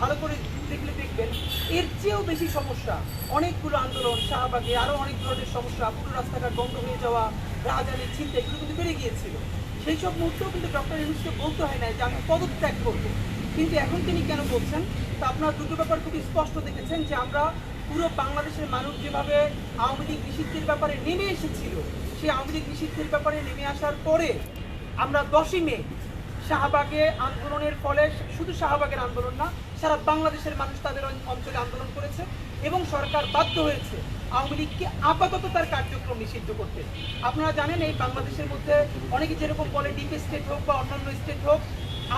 ভালো করে দেখলে দেখবেন। এর চেয়েও বেশি সমস্যা, অনেকগুলো আন্দোলন, শাহবাগে আরও অনেক ধরনের সমস্যা, পুরো রাস্তাঘাট বন্ধ হয়ে যাওয়া, রাজধানীর চিন্তা এগুলো কিন্তু বেড়ে গিয়েছিল। সেই সব মুহূর্তেও কিন্তু ডক্টর ইউনুসকে বলতে হয় না যে আমি পদত্যাগ করব। কিন্তু এখন তিনি কেন বলছেন? তা আপনারা দুটো ব্যাপার খুবই স্পষ্ট দেখেছেন যে আমরা পুরো বাংলাদেশের মানুষ যেভাবে আওয়ামী লীগ নিষিদ্ধের ব্যাপারে নেমে এসেছিল, সেই আওয়ামী লীগ নিষিদ্ধের ব্যাপারে নেমে আসার পরে আমরা দশই মে শাহবাগে আন্দোলনের ফলে শুধু শাহবাগের আন্দোলন না, সারা বাংলাদেশের মানুষ তাদের অঞ্চলে আন্দোলন করেছে এবং সরকার বাধ্য হয়েছে আওয়ামী লীগকে আপাতত তার কার্যক্রম নিষিদ্ধ করতে। আপনারা জানেন এই বাংলাদেশের মধ্যে অনেকে যেরকম বলে ডিপ স্টেট হোক বা অন্যান্য স্টেট হোক,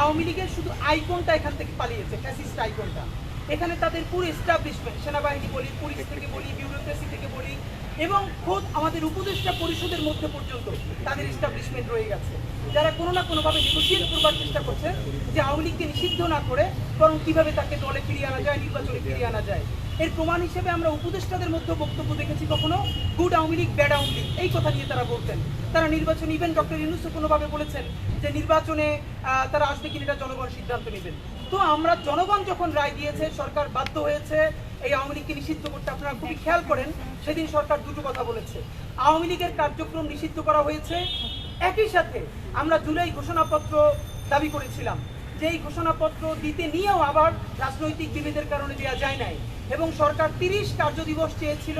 আওয়ামী লীগের শুধু আইকনটা এখান থেকে পালিয়েছে, ফ্যাসিস্ট আইকনটা। এখানে তাদের পুরো এস্টাবলিশমেন্ট সেনাবাহিনী বলি, পুলিশ থেকে বলি বিউরোক্রেসি থেকে বলি এবং খোদ আমাদের উপদেষ্টা পরিষদের মধ্যে পর্যন্ত তাদের এস্টাবলিশমেন্ট রয়ে গেছে। যারা কোনো না কোনোভাবে নেগোসিয়েট করবার চেষ্টা করছে যে আওয়ামী লীগকে নিষিদ্ধ না করে বরং কীভাবে তাকে দলে ফিরিয়ে আনা যায়, নির্বাচনে ফিরিয়ে আনা যায়। এর প্রমাণ হিসেবে আমরা উপদেষ্টাদের মধ্যে বক্তব্য দেখেছি কখনো, গুড আওয়ামী লীগ, ব্যাড আওয়ামী লীগ এই কথা নিয়ে তারা বলতেন। তারা নির্বাচন ইভেন ডক্টর ইউনুসও কোনোভাবে বলেছেন যে নির্বাচনে তারা আসবে কিনা এটা জনগণ সিদ্ধান্ত নেবেন। তো আমরা জনগণ যখন রায় দিয়েছে, সরকার বাধ্য হয়েছে এই আওয়ামী লীগকে নিষিদ্ধ করতে আপনারা খুবই খেয়াল করেন, সেদিন সরকার দুটো কথা বলেছে। আওয়ামী লীগের কার্যক্রম নিষিদ্ধ করা হয়েছে। একই সাথে আমরা জুলাই ঘোষণাপত্র দাবি করেছিলাম যে এই ঘোষণাপত্র দিতে নিয়েও আবার রাজনৈতিক বিভেদের কারণে দেওয়া যায় নাই। এবং সরকার তিরিশ কার্যদিবস চেয়েছিল।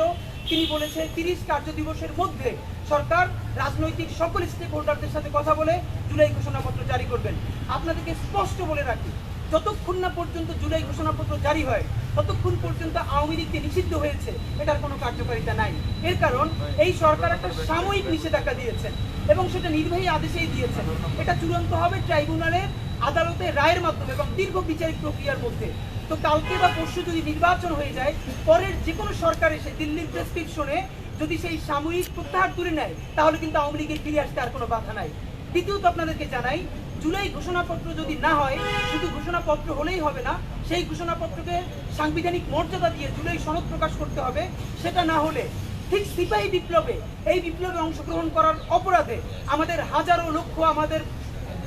তিনি বলেছে, তিরিশ কার্যদিবসের মধ্যে সরকার রাজনৈতিক সকল স্টেক হোল্ডারদের সাথে কথা বলে জুলাই ঘোষণাপত্র জারি করবেন। আপনাদেরকে স্পষ্ট বলে রাখি যতক্ষণ না পর্যন্ত জুলাই ঘোষণাপত্র জারি হয়, ততক্ষণ পর্যন্ত আওয়ামী লীগকে নিষিদ্ধ হয়েছে, এটার কোনো কার্যকারিতা নাই। এর কারণ, এই সরকার একটা সাময়িক নিষেধাজ্ঞা দিয়েছেন এবং সেটা নির্বাহী আদেশেই দিয়েছেন এটা চূড়ান্ত হবে ট্রাইব্যুনালের আদালতে রায়ের মাধ্যমে এবং দীর্ঘ বিচারিক প্রক্রিয়ার মধ্যে। তো কালকে বা পরশু যদি নির্বাচন হয়ে যায়, পরের যে কোনো সরকার এসে দিল্লির প্রেসক্রিপশনে যদি সেই সাময়িক প্রত্যাহার তুলে নেয়, তাহলে কিন্তু আওয়ামী লীগের ফিরে আসতে আর কোনো বাধা নাই। দ্বিতীয়ত আপনাদেরকে জানাই, জুলাই ঘোষণাপত্র যদি না হয় শুধু ঘোষণাপত্র হলেই হবে না, সেই ঘোষণাপত্রকে সাংবিধানিক মর্যাদা দিয়ে জুলাই সনদ প্রকাশ করতে হবে, সেটা না হলে ঠিক সিপাহী বিপ্লবে এই বিপ্লবে অংশগ্রহণ করার অপরাধে আমাদের হাজারো লক্ষ আমাদের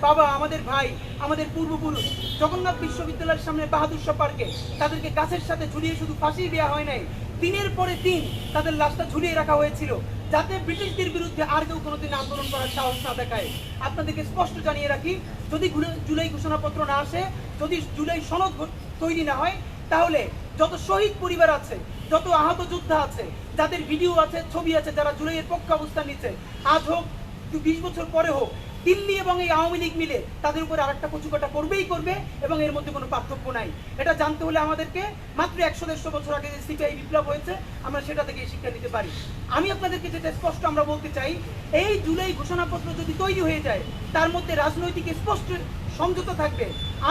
বাবা, আমাদের ভাই, আমাদের পূর্বপুরুষ জগন্নাথ বিশ্ববিদ্যালয়ের সামনে বাহাদুর পার্কে তাদেরকে গাছের সাথে ঝুলিয়ে শুধু ফাঁসি দেওয়া হয় নাই, দিনের পরে দিন তাদের লাশটা ঝুলিয়ে রাখা হয়েছিল। যাতে ব্রিটিশদের বিরুদ্ধে আর কেউ কোনোদিন আন্দোলন করার সাহস না দেখায়। আপনাদেরকে স্পষ্ট জানিয়ে রাখি, যদি জুলাই ঘোষণাপত্র না আসে, যদি জুলাই সনদ তৈরি না হয়, তাহলে যত শহীদ পরিবার আছে, যত আহত যোদ্ধা আছে, যাদের ভিডিও আছে, ছবি আছে, যারা জুলাইয়ের পক্ষে অবস্থান নিচ্ছে, আজ হোক, বিশ বছর পরে হোক দিল্লি এবং এই আওয়ামী লীগ মিলে তাদের উপরে আরেকটা কচুকাটা করবেই করবে এবং এর মধ্যে কোনো পার্থক্য নাই। এটা জানতে হলে আমাদেরকে মাত্র একশো দেড়শো বছর আগে যে সিপিআই বিপ্লব হয়েছে, আমরা সেটা থেকে শিক্ষা নিতে পারি। আমি আপনাদেরকে যেটা স্পষ্ট আমরা বলতে চাই, এই জুলাই ঘোষণাপত্র যদি তৈরি হয়ে যায়, তার মধ্যে রাজনৈতিক স্পষ্ট সমঝোতা থাকবে।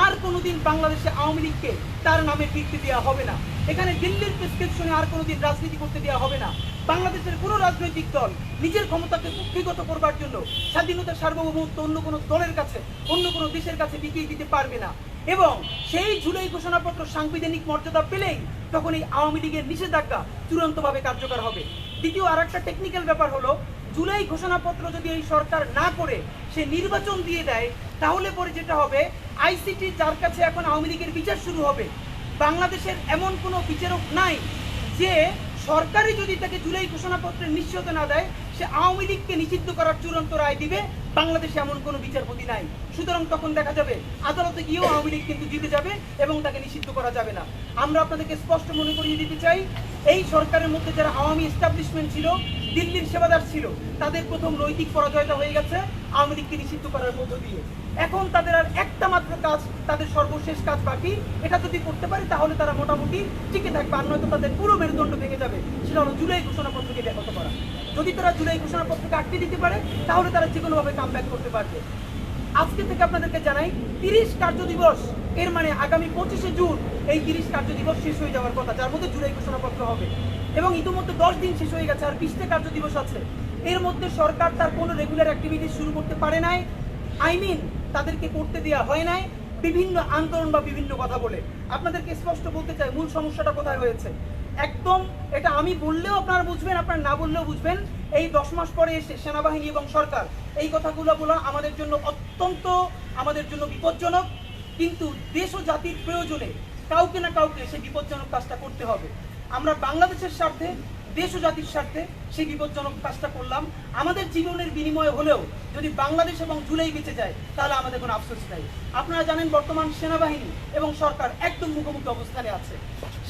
আর কোনোদিন বাংলাদেশে আওয়ামী লীগকে তার নামে ফিরতে দেওয়া হবে না। এখানে দিল্লির প্রেসক্রিপশনে আর কোনোদিন রাজনীতি করতে দেওয়া হবে না। বাংলাদেশের কোনো রাজনৈতিক দল নিজের ক্ষমতাকে কুক্ষিগত করবার জন্য স্বাধীনতা সার্বভৌমত্ব অন্য কোনো দলের কাছে, অন্য কোনো দেশের কাছে বিকিয়ে দিতে পারবে না। এবং সেই জুলাই ঘোষণাপত্র সাংবিধানিক মর্যাদা পেলেই তখন এই আওয়ামী লীগের নিষেধাজ্ঞা চূড়ান্তভাবে কার্যকর হবে। দ্বিতীয় আর একটা টেকনিক্যাল ব্যাপার হলো জুলাই ঘোষণাপত্র যদি এই সরকার না করে, সে নির্বাচন দিয়ে দেয়, তাহলে পরে যেটা হবে আইসিটি যার কাছে এখন আওয়ামী লীগের বিচার শুরু হবে, বাংলাদেশের এমন কোনো বিচারক নাই যে সরকারই যদি তাকে জুলাই ঘোষণাপত্রের নিশ্চয়তা না দেয়, সে আওয়ামী লীগকে নিষিদ্ধ করার চূড়ান্ত রায় দিবে। বাংলাদেশে এমন কোনো বিচারপতি নাই। সুতরাং তখন দেখা যাবে, আদালতে গিয়েও আওয়ামী লীগ কিন্তু জিতে যাবে এবং তাকে নিষিদ্ধ করা যাবে না। আমরা আপনাদেরকে স্পষ্ট মনে করিয়ে দিতে চাই, এই সরকারের মধ্যে যারা আওয়ামী এস্টাবলিশমেন্ট ছিল দিল্লির সেবাদার ছিল। তাদের প্রথম নৈতিক পরাজয়টা হয়ে গেছে আওয়ামী লীগকে নিষিদ্ধ করার মধ্য দিয়ে। এখন তাদের আর একটা মাত্র কাজ, তাদের সর্বশেষ কাজ বাকি। এটা যদি করতে পারে, তাহলে তারা মোটামুটি টিকে থাকবে আর নয়তো তাদের পুরো মেরুদণ্ড ভেঙে যাবে। সেটা হলো জুলাই ঘোষণাপত্রকে ব্যাহত করা। যদি তারা জুলাই ঘোষণাপত্রকে আটকে দিতে পারে, তাহলে তারা যে কোনোভাবে কাম করতে পারবে। আজকে থেকে আপনাদেরকে জানাই, তিরিশ কার্য দিবস, এর মানে আগামী পঁচিশে জুন এই তিরিশ কার্য দিবস শেষ হয়ে যাওয়ার কথা, যার মধ্যে জুলাই ঘোষণাপত্র হবে। এবং ইতিমধ্যে দশ দিন শেষ হয়ে গেছে আর বিশটা কার্য দিবস আছে। এর মধ্যে সরকার তার কোনো রেগুলার অ্যাক্টিভিটি শুরু করতে পারে নাই। আই মিন তাদেরকে করতে দেওয়া হয় নাই। বিভিন্ন আন্দোলন বা বিভিন্ন কথা বলে। আপনাদেরকে স্পষ্ট বলতে চাই, মূল সমস্যাটা কোথায় হয়েছে? একদম এটা আমি বললেও আপনারা বুঝবেন, আপনারা না বললেও বুঝবেন। এই দশ মাস পরে এসে সেনাবাহিনী এবং সরকার এই কথাগুলো বলা আমাদের জন্য অত্যন্ত, আমাদের জন্য বিপজ্জনক। কিন্তু দেশ ও জাতির প্রয়োজনে কাউকে না কাউকে সেই বিপজ্জনক কাজটা করতে হবে। আমরা বাংলাদেশের স্বার্থে, দেশ ও জাতির স্বার্থে সেই বিপজ্জনক কাজটা করলাম। আমাদের জীবনের বিনিময়ে হলেও যদি বাংলাদেশ এবং জুলাই বেঁচে যায়, তাহলে আমাদের কোনো আফসোস নাই। আপনারা জানেন বর্তমান সেনাবাহিনী এবং সরকার একদম মুখোমুখি অবস্থানে আছে।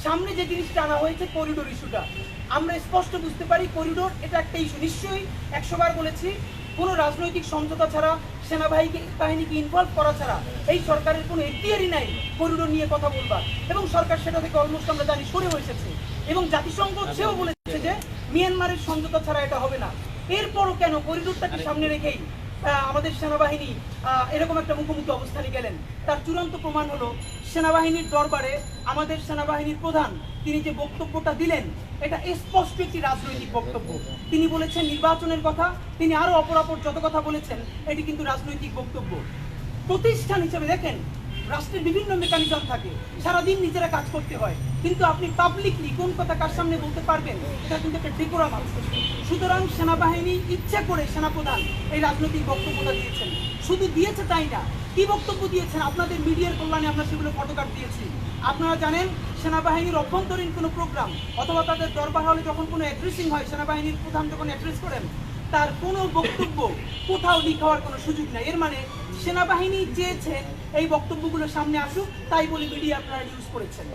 সামনে যে জিনিসটা আনা হয়েছে করিডোর ইস্যুটা আমরা স্পষ্ট বুঝতে পারি করিডোর এটা একটা ইস্যু নিশ্চয়ই একশোবার বলেছি, কোনো রাজনৈতিক সমঝোতা ছাড়া সেনাবাহিনীকে বাহিনীকে ইনভলভ করা ছাড়া এই সরকারের কোনো এখতিয়ারই নাই করিডোর নিয়ে কথা বলবার। এবং সরকার সেটা থেকে অলমোস্ট আমরা জানি সরে এসেছে এবং জাতিসংঘ সেও বলেছে যে মিয়ানমারের সমঝোতা ছাড়া এটা হবে না। এরপরও কেন করিডোরটাকে সামনে রেখেই আমাদের সেনাবাহিনী এরকম একটা মুখোমুখি অবস্থানে গেলেন? তার চূড়ান্ত প্রমাণ হলো, সেনাবাহিনীর দরবারে আমাদের সেনাবাহিনীর প্রধান, তিনি যে বক্তব্যটা দিলেন এটা স্পষ্ট একটি রাজনৈতিক বক্তব্য। তিনি বলেছেন, নির্বাচনের কথা, তিনি আরও অপরাপর যত কথা বলেছেন, এটি কিন্তু রাজনৈতিক বক্তব্য। প্রতিষ্ঠান হিসেবে দেখেন, রাষ্ট্রের বিভিন্ন মেকানিজম থাকে, সারাদিন নিজেরা কাজ করতে হয়। কিন্তু আপনি পাবলিকলি কোন কথা কার সামনে বলতে পারবেন, এটা কিন্তু একটা ডেকোরাম আছে সুতরাং সেনাবাহিনী ইচ্ছা করে সেনাপ্রধান এই রাজনৈতিক বক্তব্যটা দিয়েছেন। শুধু দিয়েছে তাই না, কি বক্তব্য দিয়েছেন? আপনাদের মিডিয়ার কল্যাণে আমরা সেগুলো ফটোকার্ড দিয়েছি। আপনারা জানেন, সেনাবাহিনীর অভ্যন্তরীণ কোনো প্রোগ্রাম অথবা তাদের দরবার হলে যখন কোনো অ্যাড্রেসিং হয়, সেনাবাহিনীর প্রধান যখন অ্যাড্রেস করেন, তার কোনো বক্তব্য কোথাও লিক হওয়ার কোনো সুযোগ নেই। এর মানে সেনাবাহিনী চেয়েছে এই বক্তব্যগুলো সামনে আসুক, তাই বলে মিডিয়া আপনারা ইউজ করেছেন।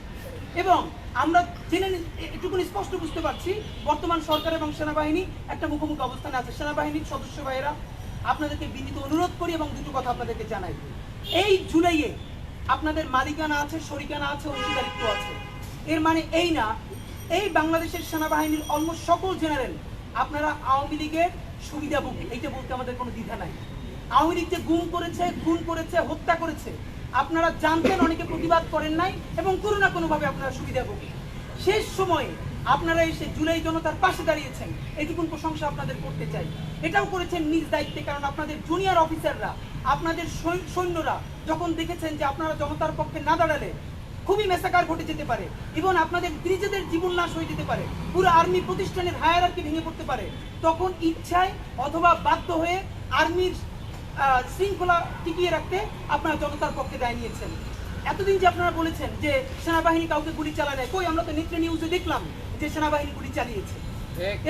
এবং আমরা জেনে এটুকুনি স্পষ্ট বুঝতে পারছি, বর্তমান সরকার এবং সেনাবাহিনী একটা মুখোমুখি অবস্থানে আছে। সেনাবাহিনীর সদস্য ভাইয়েরা, আপনাদেরকে বিনীত অনুরোধ করি এবং দুটো কথা আপনাদেরকে জানাই। এই জুলাইয়ে আপনাদের মালিকানা আছে, শরিকানা আছে, অংশীদারিত্ব আছে। এর মানে এই না, এই বাংলাদেশের সেনাবাহিনীর অলমোস্ট সকল জেনারেল আপনারা আওয়ামী লীগের সুবিধাভোগী এইটা বলতে আমাদের কোনো দ্বিধা নাই। আওয়ামী লীগ যে গুম করেছে, খুন করেছে, হত্যা করেছে, আপনারা জানতেন, অনেকে প্রতিবাদ করেন নাই এবং কোনো না কোনোভাবে আপনারা সুবিধাভোগী শেষ সময়ে আপনারা এসে জুলাই জনতার পাশে দাঁড়িয়েছেন। এইটুকুন প্রশংসা আপনাদের করতে চাই। এটাও করেছেন নিজ দায়িত্বে, কারণ আপনাদের জুনিয়র অফিসাররা আপনাদের সৈন্যরা যখন দেখেছেন যে আপনারা জনতার পক্ষে না দাঁড়ালে খুবই মেসাকার ঘটে যেতে পারে, এবং আপনাদের নিজেদের জীবন নাশ হয়ে যেতে পারে, পুরো আর্মি প্রতিষ্ঠানের হায়ারার্কি ভেঙে পড়তে পারে, তখন ইচ্ছায় অথবা বাধ্য হয়ে আর্মির শৃঙ্খলা টিকিয়ে রাখতে আপনারা জনতার পক্ষে দায় নিয়েছেন এতদিন যে আপনারা বলেছেন যে সেনাবাহিনী কাউকে গুলি চালায় নাই কই আমরা তো নিত্য নিউজে দেখলাম যে সেনাবাহিনী গুলি চালিয়েছে।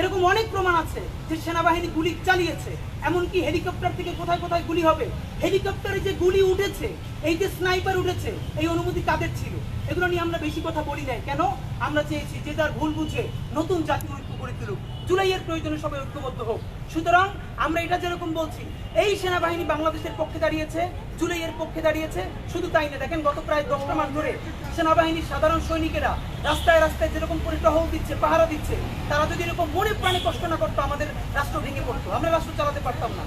এরকম অনেক প্রমাণ আছে যে সেনাবাহিনী গুলি চালিয়েছে এমনকি হেলিকপ্টার থেকে কোথায় কোথায় গুলি হবে। হেলিকপ্টারে যে গুলি উঠেছে এই যে স্নাইপার উঠেছে এই অনুমতি কাদের ছিল? এগুলো নিয়ে আমরা বেশি কথা বলি নাই। কেন? আমরা চেয়েছি যে যার ভুল বুঝে নতুন জাতীয় ঐক্য গড়ে তুলুক। জুলাইয়ের প্রয়োজনে সবাই ঐক্যবদ্ধ হোক। সুতরাং আমরা এটা যেরকম বলছি এই সেনাবাহিনী বাংলাদেশের পক্ষে দাঁড়িয়েছে জুলাইয়ের পক্ষে দাঁড়িয়েছে। শুধু তাই না, দেখেন গত প্রায় দশটা মাস ধরে সেনাবাহিনীর সাধারণ সৈনিকেরা রাস্তায় রাস্তায় যেরকম করে টহল দিচ্ছে, পাহারা দিচ্ছে, তারা যদি এরকম মনে প্রাণে কষ্ট না করতো, আমাদের রাষ্ট্র ভেঙে পড়তো। আমরা রাষ্ট্র চালাতে পারতাম না।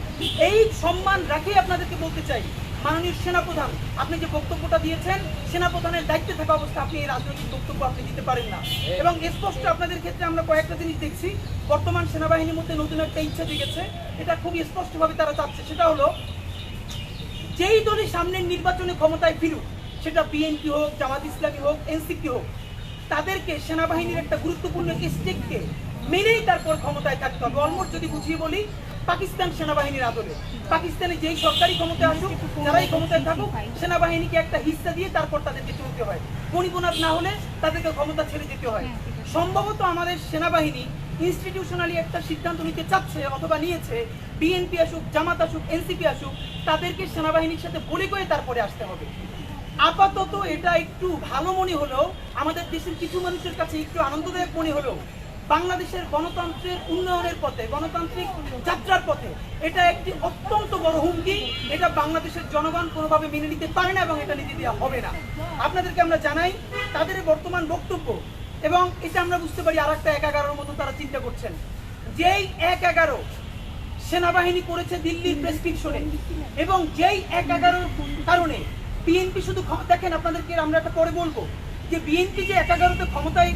এই সম্মান রাখেই আপনাদেরকে বলতে চাই, মাননীয় সেনাপ্রধান, আপনি যে বক্তব্যটা দিয়েছেন, সেনাপ্রধানের দায়িত্বে থাকা অবস্থা আপনি এই রাজনৈতিক বক্তব্য আপনি দিতে পারেন না। এবং স্পষ্ট আপনাদের ক্ষেত্রে আমরা কয়েকটা জিনিস দেখছি, বর্তমান সেনাবাহিনীর মধ্যে নতুন একটা ইচ্ছা জেগেছে। এটা খুবই স্পষ্টভাবে তারা চাচ্ছে। সেটা হলো যেই দলই সামনের নির্বাচনে ক্ষমতায় ফিরুক সেটা বিএনপি হোক জামাত ইসলামী হোক এনসিপি হোক তাদেরকে সেনাবাহিনীর একটা গুরুত্বপূর্ণ স্টেককে মেনেই তারপর ক্ষমতায় থাকতে হবে। অলমোস্ট যদি বুঝিয়ে বলি পাকিস্তান সেনাবাহিনীর আদলে। পাকিস্তানে যেই সরকারি ক্ষমতায় আসুক যারাই ক্ষমতায় থাকুক সেনাবাহিনীকে একটা হিস্সা দিয়ে তারপর তাদেরকে চলতে হয়। পরিপূর্ণ না হলে তাদেরকে ক্ষমতা ছেড়ে যেতে হয়। সম্ভবত আমাদের সেনাবাহিনী ইনস্টিটিউশনালি একটা সিদ্ধান্ত নিতে চাচ্ছে অথবা নিয়েছে বিএনপি আসুক, জামাত আসুক এনসিপি আসুক, তাদেরকে সেনাবাহিনীর সাথে বলে করে তারপরে আসতে হবে। আপাতত এটা একটু ভালো মনে হলেও, আমাদের দেশের কিছু মানুষের কাছে একটু আনন্দদায়ক মনে হলেও, বাংলাদেশের গণতন্ত্রের উন্নয়নের পথে, গণতান্ত্রিক যাত্রার পথে, এটা একটি অত্যন্ত বড় হুমকি। এটা বাংলাদেশের জনগণ কোনোভাবে মেনে নিতে পারে না এবং এটা নিতে দেওয়া হবে না। আপনাদেরকে আমরা জানাই, তাদের বর্তমান বক্তব্য এবং এটা আমরা বুঝতে পারি আর একটা এক এগারোর মতো তারা চিন্তা করছেন। যেই এক এগারো সেনাবাহিনী করেছে দিল্লির প্রেসক্রিপশনে এবং যেই এক এগারোর কারণে বিএনপি শুধু দেখেন আপনাদেরকে আমরা একটা পরে বলব, যে বিএনপি যে এক এগারোতে ক্ষমতায়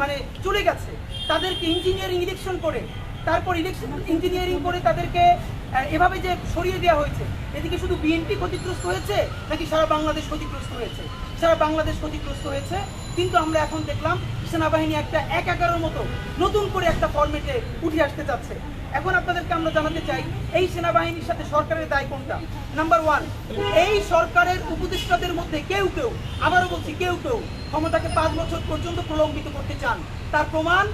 মানে চলে গেছে, তাদেরকে ইঞ্জিনিয়ারিং ইলেকশন করে, তারপর ইলেকশন ইঞ্জিনিয়ারিং করে তাদেরকে এভাবে যে সরিয়ে দেওয়া হয়েছে, এদিকে শুধু বিএনপি ক্ষতিগ্রস্ত হয়েছে, নাকি সারা বাংলাদেশ ক্ষতিগ্রস্ত হয়েছে? সারা বাংলাদেশ ক্ষতিগ্রস্ত হয়েছে কিন্তু আমরা এখন দেখলাম সেনাবাহিনী একটা এক এগারোর মতো নতুন করে একটা ফর্মেটে উঠে আসতে চাচ্ছে এখন আপনাদেরকে আমরা জানাতে চাই, এই সেনাবাহিনীর সাথে সরকারের দায় কোনটা? নাম্বার ওয়ান এই সরকারের উপদেষ্টাদের মধ্যে কেউ কেউ, আবারও বলছি কেউ কেউ, ক্ষমতাকে পাঁচ বছর পর্যন্ত প্রলম্বিত করতে চান। তার প্রমাণ,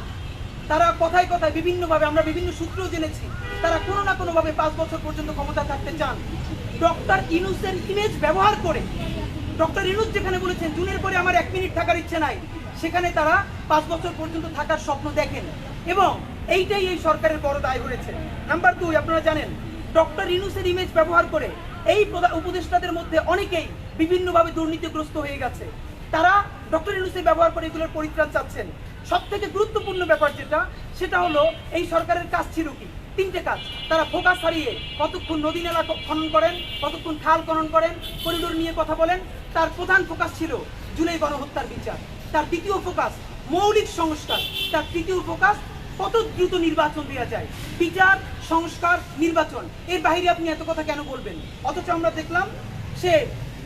তারা কথায় কথায় বিভিন্নভাবে, আমরা বিভিন্ন সূত্রেও জেনেছি, তারা কোনো না কোনোভাবে পাঁচ বছর পর্যন্ত ক্ষমতা থাকতে চান। ডক্টর ইনুসের ইমেজ ব্যবহার করে ডক্টর ইনুস যেখানে বলেছেন, জুনের পরে আমার এক মিনিট থাকার ইচ্ছে নাই। সেখানে তারা পাঁচ বছর পর্যন্ত থাকার স্বপ্ন দেখেন। এবং এইটাই এই সরকারের বড় দায় হয়েছে। নাম্বার দুই আপনারা জানেন, ডক্টর ইনুসের ইমেজ ব্যবহার করে এই উপদেষ্টাদের মধ্যে অনেকেই বিভিন্নভাবে দুর্নীতিগ্রস্ত হয়ে গেছে। তারা ডক্টর ইনুসের ব্যবহার করে এগুলোর পরিত্রাণ চাচ্ছেন। সব থেকে গুরুত্বপূর্ণ ব্যাপার যেটা, সেটা হলো এই সরকারের কাজ ছিল কি? তিনটে কাজ। তারা ফোকাস হারিয়ে কতক্ষণ নদী নালা খনন করেন, কতক্ষণ খাল খনন করেন, করিডোর নিয়ে কথা বলেন তার প্রধান ফোকাস ছিল জুলাই গণহত্যার বিচার। তার দ্বিতীয় ফোকাস মৌলিক সংস্কার। তার তৃতীয় ফোকাস কত দ্রুত নির্বাচন দেওয়া যায়। বিচার, সংস্কার, নির্বাচন। এর বাইরে আপনি এত কথা কেন বলবেন? অথচ আমরা দেখলাম সে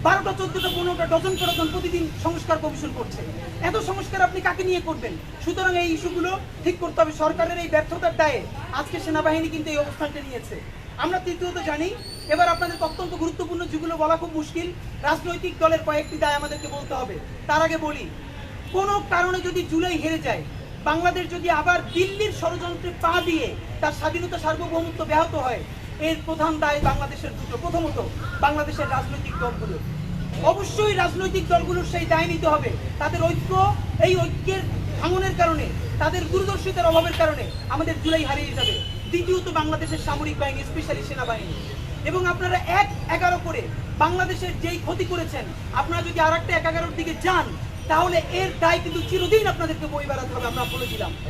বারোটা, চোদ্দটা, পনেরোটা, ডজন ডজন প্রতিদিন সংস্কার কমিশন করছে। এত সংস্কার আপনি কাকে নিয়ে করবেন? সুতরাং এই ইস্যুগুলো ঠিক করতে হবে। সরকারের এই ব্যর্থতার দায়ে আজকে সেনাবাহিনী কিন্তু এই অবস্থানটা নিয়েছে। আমরা তৃতীয়ত জানি এবার আপনাদের অত্যন্ত গুরুত্বপূর্ণ যেগুলো বলা খুব মুশকিল, রাজনৈতিক দলের কয়েকটি দায় আমাদেরকে বলতে হবে। তার আগে বলি, কোনো কারণে যদি জুলাই হেরে যায়, বাংলাদেশ যদি আবার দিল্লির ষড়যন্ত্রে পা দিয়ে তার স্বাধীনতা সার্বভৌমত্ব ব্যাহত হয়, এর প্রধান দায় বাংলাদেশের দুটো। প্রথমত, বাংলাদেশের রাজনৈতিক দলগুলো। অবশ্যই রাজনৈতিক দলগুলোর সেই দায় নিতে হবে। তাদের ঐক্য, এই ঐক্যের ভাঙনের কারণে, তাদের দূরদর্শিতার অভাবের কারণে আমাদের জুলাই হারিয়ে যাবে। দ্বিতীয়ত, বাংলাদেশের সামরিক বাহিনী, স্পেশালি সেনাবাহিনী। এবং আপনারা এক এগারো করে বাংলাদেশের যেই ক্ষতি করেছেন, আপনারা যদি আর একটা এক এগারোর দিকে যান, তাহলে এর দায় কিন্তু চিরদিন আপনাদেরকে বই বেড়াতে হবে, আমরা বলে দিলাম।